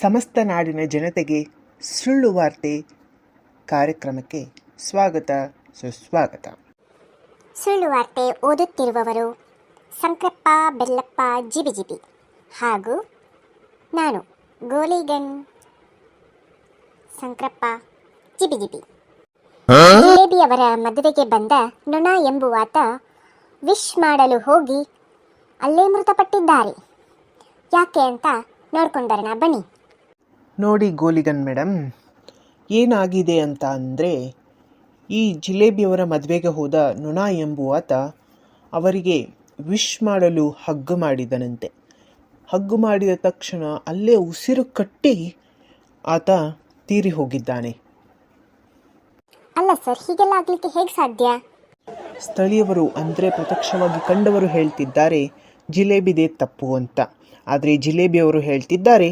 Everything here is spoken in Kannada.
ಸಮಸ್ತ ನಾಡಿನ ಜನತೆಗೆ ಸುಳ್ಳು ವಾರ್ತೆ ಕಾರ್ಯಕ್ರಮಕ್ಕೆ ಸ್ವಾಗತ, ಸುಸ್ವಾಗತ. ಸುಳ್ಳು ವಾರ್ತೆ ಓದುತ್ತಿರುವವರು ಸಂಕ್ರಪ್ಪ ಬೆಲ್ಲಪ್ಪ ಜಿಬಿಜಿಬಿ ಹಾಗೂ ನಾನು, ಗೋಲಿಗನ್. ಸಂಕ್ರಪ್ಪ ಜಿಬಿಜಿಬಿ ಅವರ ಮದುವೆಗೆ ಬಂದ ನೊಣ ಎಂಬುವಾತ ವಿಶ್ ಮಾಡಲು ಹೋಗಿ ಅಲ್ಲೇ ಮೃತಪಟ್ಟಿದ್ದಾರೆ. ಯಾಕೆ ಅಂತ ನೋಡ್ಕೊಂಡರೆ ಬರೋಣ ಬನ್ನಿ. ನೋಡಿ ಗೋಲಿಗನ್ ಮೇಡಮ್ ಏನಾಗಿದೆ ಅಂತ ಅಂದರೆ ಈ ಜಿಲೇಬಿಯವರ ಮದುವೆಗೆ ಹೋದ ನೊಣ ಎಂಬುವಾತ ಅವರಿಗೆ ವಿಶ್ ಮಾಡಲು ಹಗ್ಗು ಮಾಡಿದನಂತೆ. ಹಗ್ಗು ಮಾಡಿದ ತಕ್ಷಣ ಅಲ್ಲೇ ಉಸಿರು ಕಟ್ಟಿ ಆತ ತೀರಿ ಹೋಗಿದ್ದಾನೆ. ಅಲ್ಲ ಸರ್ ಹೀಗೆಲ್ಲ ಆಗಲಿಕ್ಕೆ ಹೇಗೆ ಸಾಧ್ಯ? ಸ್ಥಳೀಯವರು ಅಂದರೆ ಪ್ರತ್ಯಕ್ಷವಾಗಿ ಕಂಡವರು ಹೇಳ್ತಿದ್ದಾರೆ ಜಿಲೇಬಿದೆ ತಪ್ಪು ಅಂತ. ಆದರೆ ಜಿಲೇಬಿಯವರು ಹೇಳ್ತಿದ್ದಾರೆ